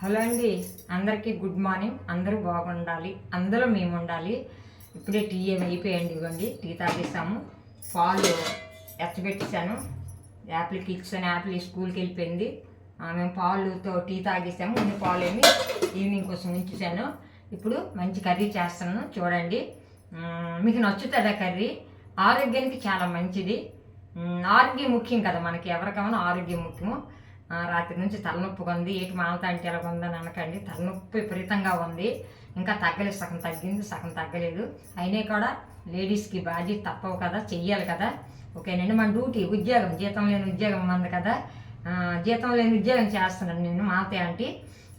Hello అండి. అందరికీ good morning. అందరూ బాగుండాలి. అందరూ మేము ఉండాలి ఇప్పుడే టీ ఏమి అయిపోయండి ఇవ్వండి. టీ తాగేసాము. పాలు ఎచ్చబెట్టేసాను యాపిల్కి ఇచ్చాను యాపిల్ స్కూల్కి వెళ్ళిపోయింది. మేము పాలుతో టీ తాగేసాము. ఉన్న పాలు ఏమి ఈవినింగ్ కోసం ఉంచేసాను ఇప్పుడు మంచి కర్రీ చేస్తాను. చూడండి. మీకు నచ్చుతుందా కర్రీ? ఆరోగ్యానికి చాలా మంచిది. ఆరోగ్యం ముఖ్యం కదా మనకి. ఎవరికైనా ఆరోగ్యం ముఖ్యము. రాత్రి నుంచి తలనొప్పిగా ఉంది. ఏటి మాలతా అంటే ఎలా ఉందని అనకండి. తలనొప్పి విపరీతంగా ఉంది. ఇంకా తగ్గలేదు. సగం తగ్గింది సగం తగ్గలేదు. అయినా కూడా లేడీస్కి బాధ్యత తప్పవు కదా చెయ్యాలి కదా. ఓకేనండి మన డ్యూటీ ఉద్యోగం జీతం లేని ఉద్యోగం ఉంది కదా. జీతం లేని ఉద్యోగం చేస్తున్నాను నేను మామతే ఆంటీ.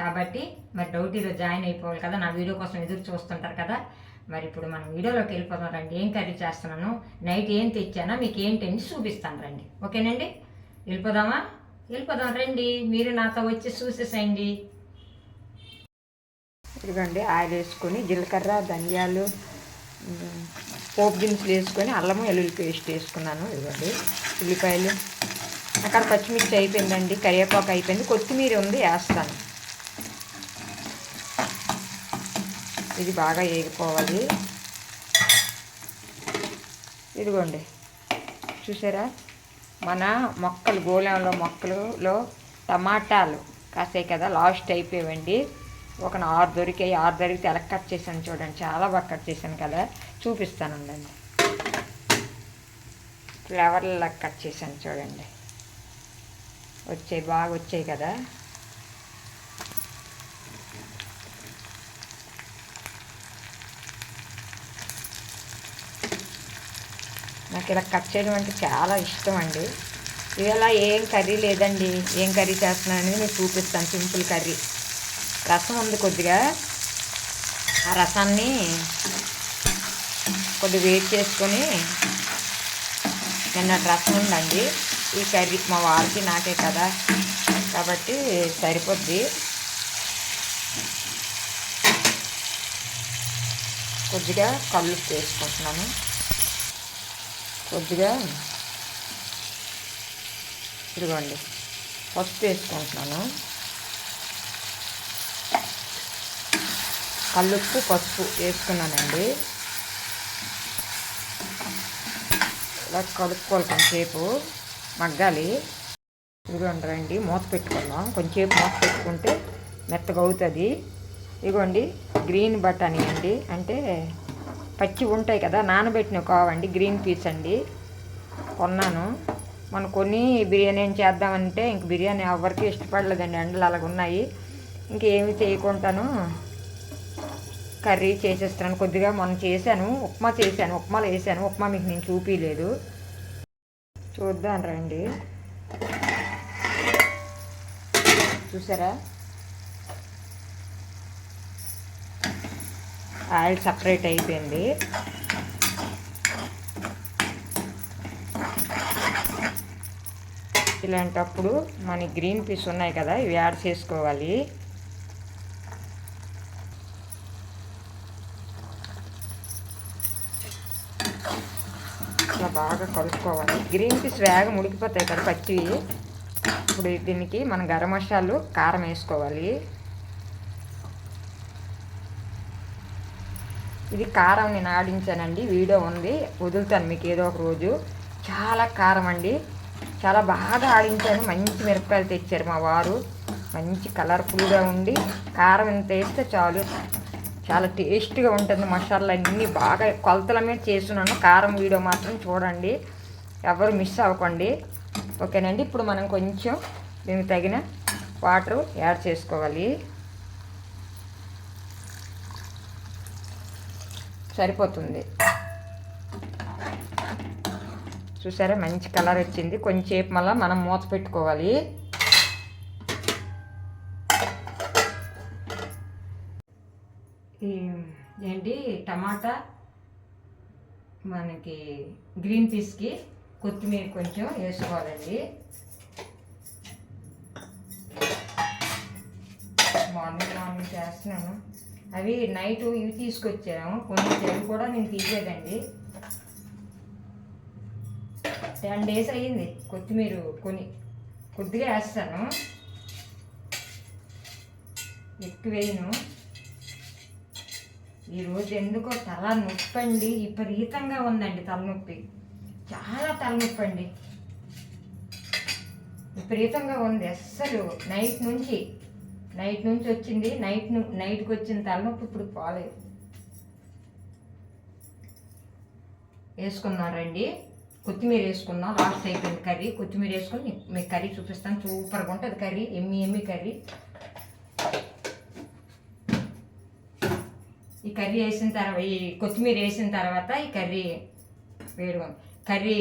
కాబట్టి మరి డ్యూటీలో జాయిన్ అయిపోవాలి కదా. నా వీడియో కోసం ఎదురు చూస్తుంటారు కదా. మరి ఇప్పుడు మనం వీడియోలోకి వెళ్ళిపోదాం రండి. ఏం కర్రీ చేస్తున్నాను? నైట్ ఏం తెచ్చానో? మీకు ఏంటని చూపిస్తాను రండి. ఓకేనండి? వెళ్ళిపోదామా? వెళ్ళిపోదాం రండి మీరు నాతో వచ్చి చూసేసేయండి. ఇదిగోండి ఆయిల్ వేసుకొని జీలకర్ర ధనియాలు పోపు దినుసులు వేసుకొని అల్లము వెల్లుల్లి పేస్ట్ వేసుకున్నాను. ఇదిగోండి ఉల్లిపాయలు. అక్కడ పచ్చిమిర్చి అయిపోయిందండి కరివేపాకు అయిపోయింది కొత్తిమీర ఉంది వేస్తాను. ఇది బాగా వేగిపోవాలి. ఇదిగోండి చూసారా? మన మొక్కలు గోళంలో మొక్కలలో టమాటాలు. కాసాయి కదా లాస్ట్ అయిపోయావండి. ఒక ఆరు దొరికాయి ఆరు దొరికితే ఎలా కట్ చేశాను చూడండి. చాలా బాగా కట్ చేశాను కదా. చూపిస్తాను ఉండండి. ఫ్లవర్లా కట్ చేశాను చూడండి. వచ్చాయి బాగా వచ్చాయి కదా. నాకు ఇలా కట్ చేయడం అంటే చాలా ఇష్టం అండి. ఇవాళ ఏం కర్రీ లేదండి. ఏం కర్రీ చేస్తున్నాను అనేది నేను చూపిస్తాను. Simple curry. రసం ఉంది కొద్దిగా. ఆ రసాన్ని కొద్దిగా వేడి చేసుకొని నిన్న రసం ఉందండి. ఈ కర్రీ మా వారికి నాకే కదా. కాబట్టి సరిపోద్ది. కొద్దిగా కళ్ళు చేసుకుంటున్నాను కొద్దిగా ఇదిగోండి పసుపు వేసుకుంటున్నాను. కల్లుప్పు పసుపు వేసుకున్నానండి. ఇలా కలుపుకోవాలి కొంచెంసేపు మగ్గాలి. ఇదిగోండి రండి మూత పెట్టుకుందాం. కొంచెంసేపు మూత పెట్టుకుంటే మెత్తగా అవుతుంది. ఇదిగోండి గ్రీన్ బటానీ అండి. అంటే పచ్చి ఉంటాయి కదా నానబెట్టిన కావండి గ్రీన్ పీస్ అండి. కొన్నాను. మనం కొన్ని బిర్యానీ ఏం చేద్దామంటే ఇంక బిర్యానీ ఎవరికి ఇష్టపడలేదండి ఎండలు అలాగ ఉన్నాయి ఇంకేమి చేయకుండాను కర్రీ చేసేస్తున్నాను. కొద్దిగా మొన్న చేశాను ఉప్మా చేశాను ఉప్మాలు వేసాను. ఉప్మా మీకు నేను చూపించలేదు చూద్దాం రండి. చూసారా? ఆయిల్ సపరేట్ అయిపోయింది. ఇలాంటప్పుడు మన గ్రీన్ పీస్ ఉన్నాయి కదా ఇవి యాడ్ చేసుకోవాలి. ఇట్లా బాగా కలుపుకోవాలి. గ్రీన్ పీస్ వేగం ఉడికిపోతాయి కదా పచ్చివి. ఇప్పుడు దీనికి మనం గరం మసాలు కారం వేసుకోవాలి. ఇది కారం నేను ఆడించానండి. వీడియో ఉంది. వదులుతాను మీకు ఏదో ఒక రోజు. చాలా కారం అండి. చాలా బాగా ఆడించాను. మంచి మిరపకాయలు తెచ్చారు మా వారు. మంచి కలర్ఫుల్గా ఉండి కారం ఇంత వేస్తే చాలు. చాలా టేస్ట్గా ఉంటుంది మసాలా అన్నీ బాగా కొలతల మీద చేస్తున్నాను. కారం వీడియో మాత్రం చూడండి. ఎవరు మిస్ అవ్వకండి. ఓకేనండి. ఇప్పుడు మనం కొంచెం దీనికి తగిన వాటర్ యాడ్ చేసుకోవాలి. సరిపోతుంది. చూసారా మంచి కలర్ వచ్చింది. కొంచెంసేపు మళ్ళీ మనం మూత పెట్టుకోవాలి. ఏంటి టమాటా మనకి గ్రీన్ పీస్కి కొత్తిమీర కొంచెం వేసుకోవాలండి. మార్నింగ్ మార్నింగ్ చేస్తున్నాను. అవి నైట్ ఇవి తీసుకొచ్చాము. కొన్ని కూడా నేను తీసేదండి టెన్ డేస్ అయ్యింది కొత్తిమీర కొని కొద్దిగా వేస్తాను. ఎక్కువ వేయను. ఈరోజు ఎందుకో తల నొప్పి అండి. విపరీతంగా ఉందండి తలనొప్పి. చాలా తలనొప్పి అండి. విపరీతంగా ఉంది. అస్సలు నైట్ నుంచి నైట్ నుంచి వచ్చింది. నైట్ను నైట్కి వచ్చిన తలనొప్పి ఇప్పుడు పోలేదు. వేసుకున్నారండి. కొత్తిమీర వేసుకున్నాం. లాస్ట్ అయిపోయింది కర్రీ. కొత్తిమీర వేసుకుని మీకు కర్రీ చూపిస్తాను. సూపర్గా ఉంటుంది కర్రీ. Yummy yummy curry. ఈ కర్రీ వేసిన తర్వాత ఈ కొత్తిమీర వేసిన తర్వాత ఈ కర్రీ వేడుగా కర్రీ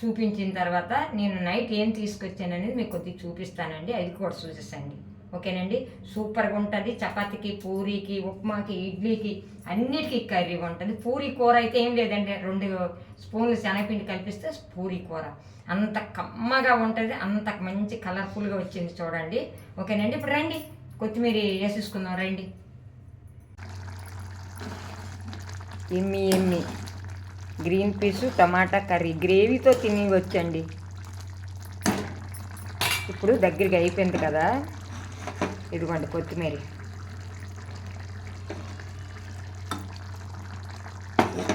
చూపించిన తర్వాత నేను నైట్ ఏం తీసుకొచ్చాను అనేది మీకు కొద్దిగా చూపిస్తానండి. అది కూడా చూసేసండి. ఓకేనండి? సూపర్గా ఉంటుంది. చపాతీకి పూరీకి ఉప్మాకి ఇడ్లీకి అన్నిటికీ కర్రీ ఉంటుంది పూరీ కూర అయితే ఏం లేదండి. రెండు స్పూన్లు శనగపిండి కలిపిస్తే పూరీ కూర. అంత కమ్మగా ఉంటుంది. అంత మంచి కలర్ఫుల్గా వచ్చింది చూడండి. ఓకేనండి? ఇప్పుడు రండి. కొత్తిమీర వేసేసుకుందాం. రండి. Yummy yummy. Green peas tomato curry. గ్రేవీతో తిని వచ్చండి ఇప్పుడు దగ్గరికి అయిపోయింది కదా. ఇదిగోండి కొత్తిమీర.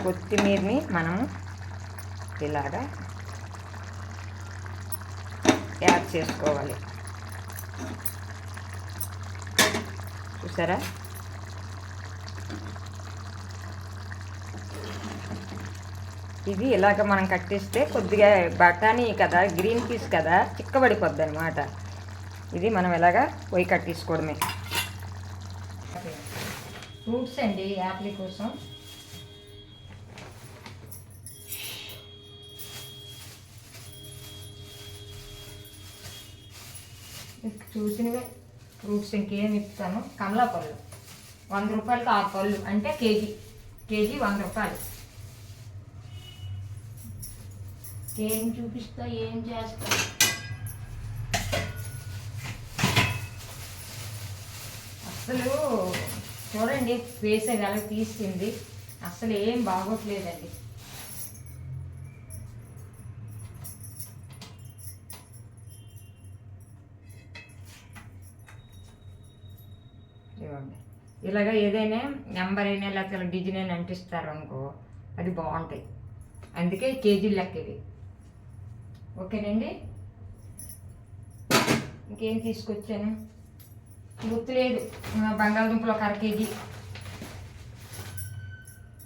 కొత్తిమీరని మనం ఇలాగా యాడ్ చేసుకోవాలి. చూసారా? ఇది ఇలాగ మనం కట్టిస్తే కొద్దిగా బఠానీ కదా గ్రీన్ పీస్ కదా చిక్కబడిపోద్ది అనమాట ఇది మనం ఇలాగా పొయ్యి కట్టేసుకోవడమే ఫ్రూట్స్ అండి యాపిల్ కోసం. చూసినవే ఫ్రూట్స్ ఇంకేం ఇస్తాను? కమలా పళ్ళు వంద రూపాయలకి ఆరు పళ్ళు. అంటే కేజీ. కేజీ వంద రూపాయలు. ఏం చూపిస్తా ఏం చేస్తా? అసలు చూడండి వేసే వెల తీసింది. అసలు ఏం బాగోట్లేదండి. ఇలాగ ఏదైనా నెంబర్ అయినా లేకపోతే డిజైన్ అయినా అంటిస్తారు అనుకో అది బాగుంటాయి. అందుకే కేజీ లెక్క ఇవి ఓకేనండి? ఇంకేం తీసుకొచ్చాను? గుర్తులేదు. లేదు బంగాళదుంపలు ఒక అర కేజీ.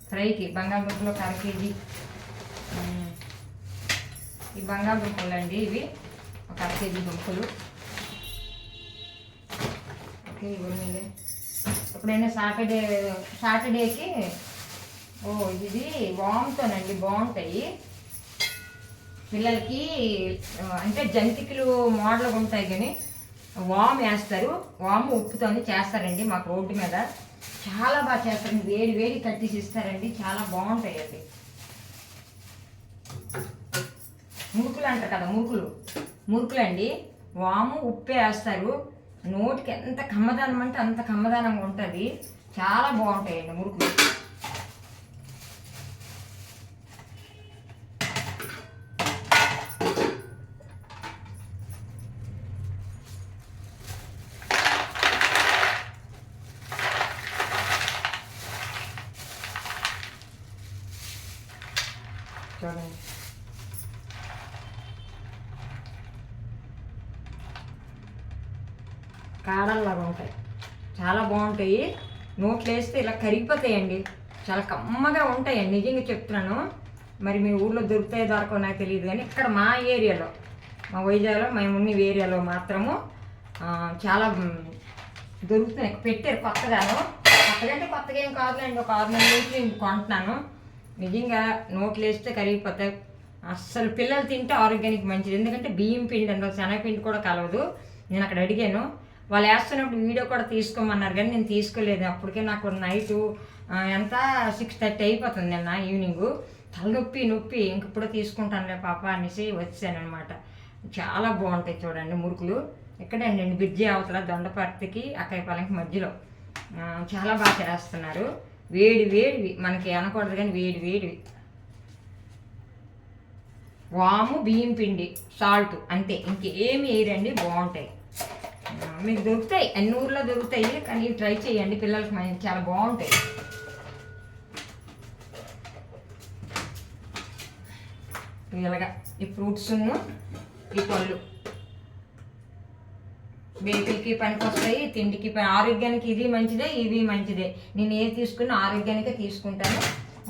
ఫ్రైకి బంగాళదుంపలు ఒక అర కేజీ. ఈ బంగాళదుంపలు అండి ఇవి. ఒక అర కేజీ దుంపలు. ఓకే ఇవన్నీ ఎప్పుడైనా సాటర్డే సాటర్డేకి ఓ ఇది వామ్తోనండి బాగుంటాయి. పిల్లలకి అంటే జంతికలు మోడల్గా ఉంటాయి కానీ వామ్ వేస్తారు. వాము ఉప్పుతోని చేస్తారండి మాకు రోడ్డు మీద. చాలా బాగా చేస్తారండి. వేడి వేడి కట్టేసి ఇస్తారండి చాలా బాగుంటాయి అవి మురుకులు అంటారు కదా మురుకులు. మురుకులు అండి వాము ఉప్పు వేస్తారు. నోటికి ఎంత కమ్మదానం అంటే అంత కమ్మదానంగా ఉంటుంది. చాలా బాగుంటాయండి మురుకులు చూడండి కాడల్లాగా ఉంటాయి. చాలా బాగుంటాయి. నోట్లు వేస్తే ఇలా కరిగిపోతాయండి. చాలా కమ్మగా ఉంటాయండి. నిజంగా చెప్తున్నాను. మరి మీ ఊళ్ళో దొరుకుతాయి దొరకవు నాకు తెలియదు కానీ ఇక్కడ మా ఏరియాలో మా వైజాగ్లో మేము ఉన్న ఏరియాలో మాత్రము చాలా దొరుకుతున్నాయి. పెట్టారు కొత్తగాను. కొత్తగంటే కొత్తగా ఏం కాదులేండి. ఒక ఆరు నెలల నుంచి నేను కొంటున్నాను. నిజంగా నోట్లు వేస్తే కరిగిపోతాయి. అస్సలు పిల్లలు తింటే ఆరోగ్యానికి మంచిది. ఎందుకంటే బియ్యం పిండి అందులో శనగపిండి కూడా కలవదు. నేను అక్కడ అడిగాను. వాళ్ళు వేస్తున్నప్పుడు వీడియో కూడా తీసుకోమన్నారు కానీ నేను తీసుకోలేదు. అప్పటికే నాకు నైటు ఎంత? సిక్స్ థర్టీ అయిపోతుంది నిన్న ఈవినింగ్ తలనొప్పి నొప్పి ఇంకప్పుడు తీసుకుంటానులే పాప అనేసి వచ్చాను అనమాట చాలా బాగుంటాయి చూడండి మురుకులు. ఇక్కడండి బిర్జీ అవతల దొండపర్తికి అక్కయ్యపాలెంకి మధ్యలో. చాలా బాగా చేస్తున్నారు. వేడి వేడివి. మనకి అనకూడదు కానీ వేడి వేడివి. వాము బియ్యం పిండి సాల్ట్ అంతే. ఇంకేమి వేయరండి బాగుంటాయి. మీకు దొరుకుతాయి. అన్ని ఊర్లో దొరుకుతాయి. కానీ ట్రై చేయండి. పిల్లలకి మంచి చాలా బాగుంటాయి. ఇలాగా ఈ ఫ్రూట్స్ ఈ పళ్ళు. బేబీకి పనికొస్తాయి తిండికి పని ఆరోగ్యానికి ఇది మంచిదే ఇది మంచిదే. నేను ఏది తీసుకున్నా ఆరోగ్యానికే తీసుకుంటాను.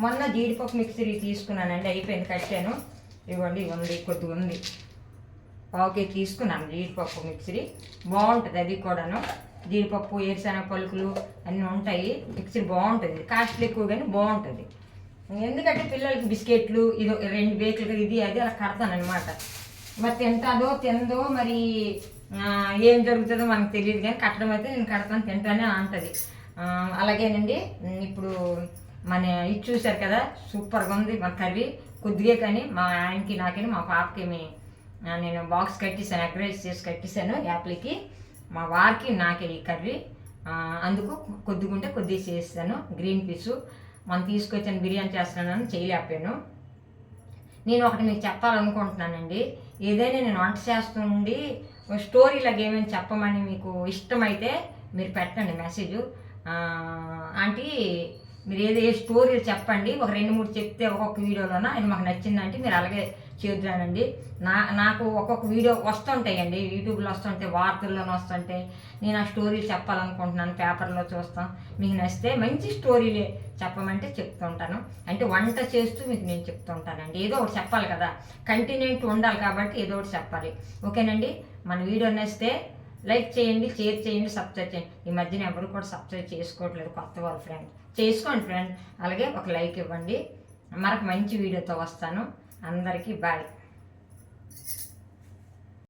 మొన్న జీడిపప్పు మిక్సరీ తీసుకున్నానండి. అయిపోయింది. కట్టాను. ఇవ్వండి ఉంది కొద్దిగా ఉంది. పావుకే తీసుకున్నాను జీడిపప్పు మిక్సీ. బాగుంటుంది అది కూడాను. జీడిపప్పు ఏరుశనగ పలుకులు అన్నీ ఉంటాయి. మిక్సీ బాగుంటుంది. కాస్ట్లీ ఎక్కువ కానీ బాగుంటుంది. ఎందుకంటే పిల్లలకి బిస్కెట్లు ఇది రెండు బేకులు ఇది అది అలా కడతాను అనమాట మరి తింటాదో తిందో మరి ఏం జరుగుతుందో మనకు తెలియదు కానీ కట్టడం అయితే నేను కడతాను తింటానే ఉంటుంది అలాగేనండి. ఇప్పుడు మన ఇది చూశారు కదా సూపర్గా ఉంది మన కర్రీ. కొద్దిగా కానీ మా ఆయనకి నాకని మా పాపకి మేము నేను బాక్స్ కట్టేసాను ఎగ్ చేసి కట్టేసాను యాప్లకి మా వారికి నాకే ఈ కర్రీ. అందుకు కొద్దిగా ఉంటే కొద్దిగా చేస్తాను గ్రీన్ పీసు మనం తీసుకొచ్చిన బిర్యానీ చేస్తున్నాను చేయలేకపోయాను. నేను ఒకటి మీకు చెప్పాలనుకుంటున్నానండి. ఏదైనా నేను వంట చేస్తుండి స్టోరీ లాగా ఏమైనా చెప్పమని మీకు ఇష్టమైతే మీరు పెట్టండి మెసేజ్ ఆంటీ మీరు ఏదో ఏ స్టోరీలు చెప్పండి. ఒక రెండు మూడు చెప్తే ఒక్కొక్క వీడియోలోన అది మాకు నచ్చిందంటే మీరు అలాగే చేద్దానండి. నా నాకు ఒక్కొక్క వీడియో వస్తుంటాయండి. యూట్యూబ్లో వస్తుంటాయి వార్తల్లోనే వస్తుంటాయి. నేను ఆ స్టోరీలు చెప్పాలనుకుంటున్నాను పేపర్లో చూస్తాం. మీకు నచ్చితే మంచి స్టోరీలే చెప్పమంటే చెప్తుంటాను. అంటే వంట చేస్తూ మీకు నేను చెప్తుంటానండి. ఏదో ఒకటి చెప్పాలి కదా. కంటిన్యూట్ ఉండాలి కాబట్టి ఏదో ఒకటి చెప్పాలి. ఓకేనండి? మన వీడియో నచ్చితే లైక్ చేయండి షేర్ చేయండి సబ్స్క్రైబ్ చేయండి. ఈ మధ్యన ఎవరు కూడా సబ్స్క్రైబ్ చేసుకోవట్లేదు కొత్త వాళ్ళు ఫ్రెండ్. చేసుకోండి ఫ్రెండ్. అలాగే ఒక లైక్ ఇవ్వండి. మరొక మంచి వీడియోతో వస్తాను. అందరికీ బాయ్.